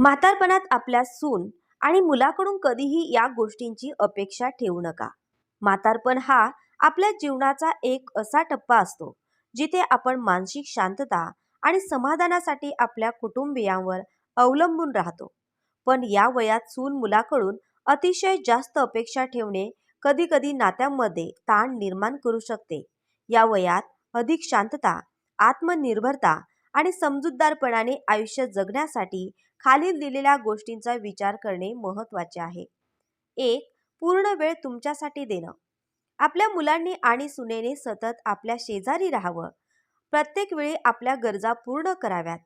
म्हातारपणात आपल्या सून आणि मुलाकडून कधीही या गोष्टींची अपेक्षा ठेवू नका. म्हातारपण हा आपल्या जीवनाचा एक असा टप्पा असतो जिथे आपण मानसिक शांतता आणि समाधानासाठी आपल्या कुटुंबियांवर अवलंबून राहतो. पण या वयात सून मुलाकडून अतिशय जास्त अपेक्षा ठेवणे कधी कधी नात्यांमध्ये ताण निर्माण करू शकते. या वयात अधिक शांतता आत्मनिर्भरता आणि समजूतदारपणाने आयुष्य जगण्यासाठी खालील दिलेल्या गोष्टींचा विचार करणे महत्त्वाचे आहे. एक पूर्ण वेळ तुमच्यासाठी देणं. आपल्या मुलांनी आणि सुनेने सतत आपल्या शेजारी राहावं. प्रत्येक वेळी आपल्या गरजा पूर्ण कराव्यात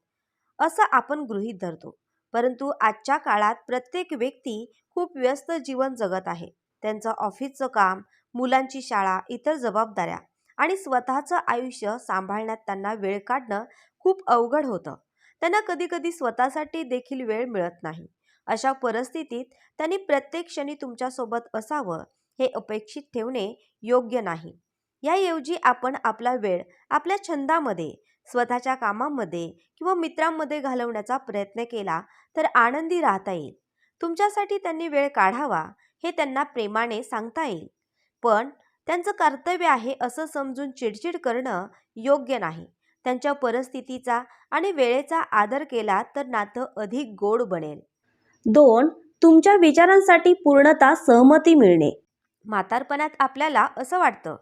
असं आपण गृहीत धरतो. परंतु आजच्या काळात प्रत्येक व्यक्ती खूप व्यस्त जीवन जगत आहे. त्यांचं ऑफिसचं काम मुलांची शाळा इतर जबाबदाऱ्या आणि स्वतःचं आयुष्य सांभाळण्यात त्यांना वेळ काढणं खूप अवघड होतं. त्यांना कधी कधी स्वतःसाठी देखील वेळ मिळत नाही. अशा परिस्थितीत त्यांनी प्रत्येक क्षणी तुमच्यासोबत असावं हे अपेक्षित ठेवणे योग्य नाही. याऐवजी आपण आपला वेळ आपल्या छंदामध्ये स्वतःच्या कामामध्ये किंवा मित्रांमध्ये घालवण्याचा प्रयत्न केला तर आनंदी राहता येईल. तुमच्यासाठी त्यांनी वेळ काढावा हे त्यांना प्रेमाने सांगता येईल. पण त्यांचं कर्तव्य आहे असं समजून चिडचिड करणं योग्य नाही. त्यांच्या परिस्थितीचा आणि वेळेचा आदर केला तर नातं अधिक गोड बनेल. दोन तुमच्या विचारांसाठी पूर्णतः सहमती मिळणे. म्हातारपणात आपल्याला असं वाटतं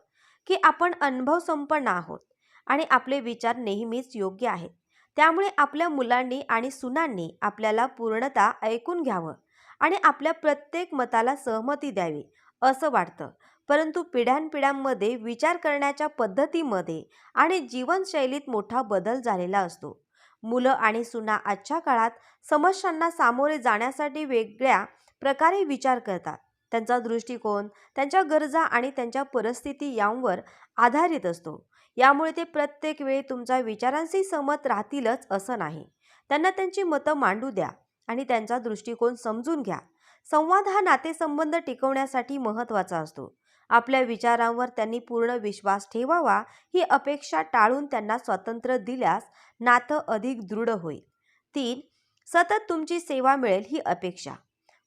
की आपण अनुभव संपन्न आहोत आणि आपले विचार नेहमीच योग्य आहेत. त्यामुळे आपल्या मुलांनी आणि सुनांनी आपल्याला पूर्णतः ऐकून घ्यावं आणि आपल्या प्रत्येक मताला सहमती द्यावी असं वाटतं. परंतु पिढ्यानपिढ्यांमध्ये विचार करण्याच्या पद्धतीमध्ये आणि जीवनशैलीत मोठा बदल झालेला असतो. मुलं आणि सुना आजच्या काळात समस्यांना सामोरे जाण्यासाठी वेगळ्या प्रकारे विचार करतात. त्यांचा दृष्टिकोन त्यांच्या गरजा आणि त्यांच्या परिस्थिती यांवर आधारित असतो. यामुळे ते प्रत्येक वेळी तुमच्या विचारांशी सहमत राहतीलच असं नाही. त्यांना त्यांची मतं मांडू द्या आणि त्यांचा दृष्टिकोन समजून घ्या. संवाद हा नातेसंबंध टिकवण्यासाठी महत्त्वाचा असतो. आपल्या विचारांवर त्यांनी पूर्ण विश्वास ठेवावा ही अपेक्षा टाळून त्यांना स्वातंत्र्य दिल्यास नातं अधिक दृढ होईल. तीन सतत तुमची सेवा मिळेल ही अपेक्षा.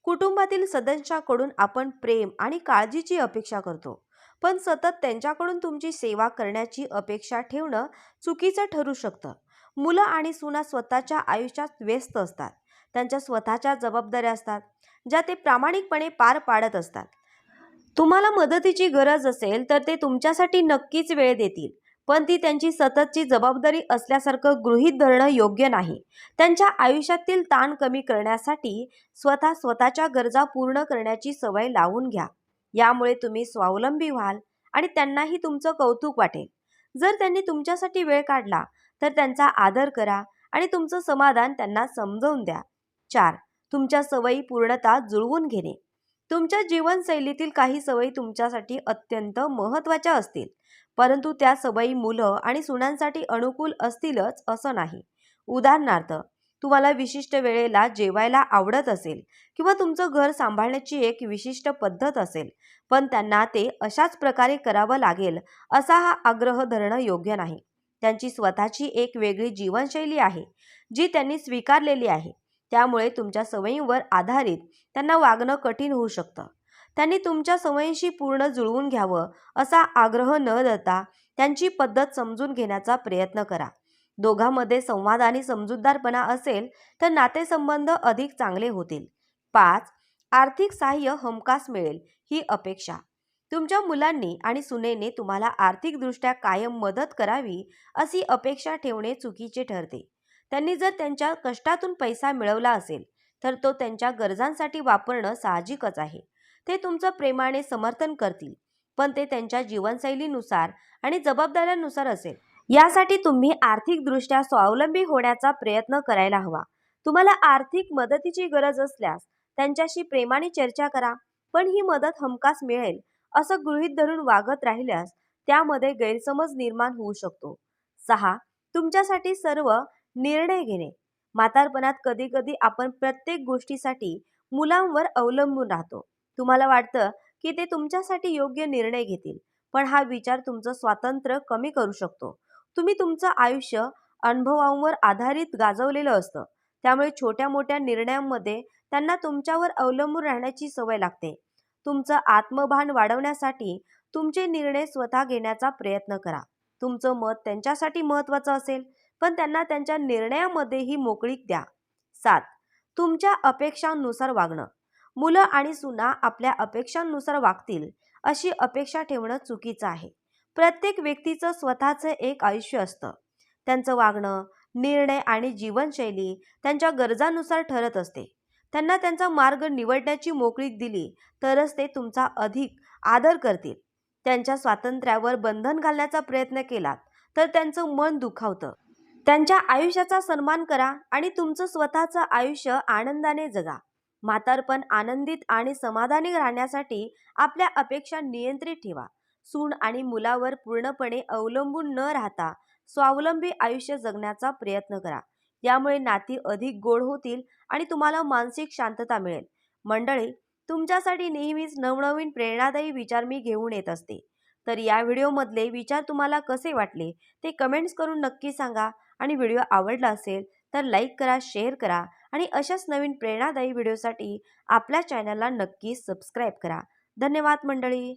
कुटुंबातील सदस्याकडून आपण प्रेम आणि काळजीची अपेक्षा करतो पण सतत त्यांच्याकडून तुमची सेवा करण्याची अपेक्षा ठेवणं चुकीचं ठरू शकतं. मुलं आणि सुना स्वतःच्या आयुष्यात व्यस्त असतात त्यांच्या स्वतःच्या जबाबदाऱ्या असतात ज्या ते प्रामाणिकपणे पार पाडत असतात. तुम्हाला मदतीची गरज असेल तर ते तुमच्यासाठी नक्कीच वेळ देतील पण ती त्यांची सततची जबाबदारी असल्यासारखं गृहीत धरणं योग्य नाही. त्यांच्या आयुष्यातील ताण कमी करण्यासाठी स्वतः स्वतःच्या गरजा पूर्ण करण्याची सवय लावून घ्या. यामुळे तुम्ही स्वावलंबी व्हाल आणि त्यांनाही तुमचं कौतुक वाटेल. जर त्यांनी तुमच्यासाठी वेळ काढला तर त्यांचा आदर करा आणि तुमचं समाधान त्यांना समजवून द्या. चार तुमच्या सवयी पूर्णता जुळवून घेणे. तुमच्या जीवनशैलीतील काही सवयी तुमच्यासाठी अत्यंत महत्त्वाच्या असतील. परंतु त्या सवयी मुलं आणि सुनांसाठी अनुकूल असतीलच असं नाही. उदाहरणार्थ तुम्हाला विशिष्ट वेळेला जेवायला आवडत असेल किंवा तुमचं घर सांभाळण्याची एक विशिष्ट पद्धत असेल पण त्यांना ते अशाच प्रकारे करावं लागेल असा हा आग्रह धरणं योग्य नाही. त्यांची स्वतःची एक वेगळी जीवनशैली आहे जी त्यांनी स्वीकारलेली आहे. त्यामुळे तुमच्या सवयींवर आधारित त्यांना वागणं कठीण होऊ शकतं. त्यांनी तुमच्या सवयींशी पूर्ण जुळवून घ्यावं असा आग्रह न देता त्यांची पद्धत समजून घेण्याचा प्रयत्न करा. दोघांमध्ये संवाद आणि समजूतदारपणा असेल तर नातेसंबंध अधिक चांगले होतील. पाच आर्थिक सहाय्य हमखास मिळेल ही अपेक्षा. तुमच्या मुलांनी आणि सुनेने तुम्हाला आर्थिकदृष्ट्या कायम मदत करावी अशी अपेक्षा ठेवणे चुकीचे ठरते. त्यांनी जर त्यांच्या कष्टातून पैसा मिळवला असेल तर तो त्यांच्या गरजांसाठी वापरणं साहजिकच आहे. ते तुमचं प्रेमाने समर्थन करतील पण ते त्यांच्या जीवनशैलीनुसार आणि जबाबदाऱ्यांनुसार असेल. यासाठी तुम्ही आर्थिकदृष्ट्या स्वावलंबी होण्याचा प्रयत्न करायला हवा. तुम्हाला आर्थिक मदतीची गरज असल्यास त्यांच्याशी प्रेमाने चर्चा करा पण ही मदत हमखास मिळेल असं गृहीत धरून वागत राहिल्यास त्यामध्ये गैरसमज निर्माण होऊ शकतो. सहा तुमच्यासाठी सर्व निर्णय घेणे. म्हातारपणात कधी कधी आपण प्रत्येक गोष्टीसाठी मुलांवर अवलंबून राहतो. तुम्हाला वाटतं की ते तुमच्यासाठी योग्य निर्णय घेतील पण हा विचार तुमचं स्वातंत्र्य कमी करू शकतो. तुम्ही तुमचं आयुष्य अनुभवांवर आधारित गाजवलेलं असतं. त्यामुळे छोट्या मोठ्या निर्णयांमध्ये त्यांना तुमच्यावर अवलंबून राहण्याची सवय लागते. तुमचं आत्मभान वाढवण्यासाठी तुमचे निर्णय स्वतः घेण्याचा प्रयत्न करा. तुमचं मत त्यांच्यासाठी महत्त्वाचं असेल. पण त्यांना त्यांच्या निर्णयामध्येही मोकळीक द्या. सात. तुमच्या अपेक्षांनुसार वागणं. मुलं आणि सुना आपल्या अपेक्षांनुसार वागतील अशी अपेक्षा ठेवणं चुकीचं आहे. प्रत्येक व्यक्तीचं स्वतःचं एक आयुष्य असतं. त्यांचं वागणं निर्णय आणि जीवनशैली त्यांच्या गरजानुसार ठरत असते. त्यांना त्यांचा मार्ग निवडण्याची मोकळीक दिली तरच ते तुमचा अधिक आदर करतील. त्यांच्या स्वातंत्र्यावर बंधन घालण्याचा प्रयत्न केलात तर त्यांचं मन दुखावतं. त्यांच्या आयुष्याचा सन्मान करा आणि तुमचं स्वतःचं आयुष्य आनंदाने जगा. म्हातारपण आनंदित आणि समाधानी राहण्यासाठी आपल्या अपेक्षा नियंत्रित ठेवा. सून आणि मुलावर पूर्णपणे अवलंबून न राहता स्वावलंबी आयुष्य जगण्याचा प्रयत्न करा. यामुळे नाती अधिक गोड होतील आणि तुम्हाला मानसिक शांतता मिळेल. मंडळी तुमच्यासाठी नेहमीच नवनवीन प्रेरणादायी विचार मी घेऊन येत असते. तर या व्हिडिओमधले विचार तुम्हाला कसे वाटले ते कमेंट्स करून नक्की सांगा. आणि व्हिडिओ आवडला असेल तर लाईक करा शेअर करा आणि अशाच नवीन प्रेरणादायी व्हिडिओसाठी आपल्या चॅनलला नक्की सबस्क्राईब करा. धन्यवाद मंडळी.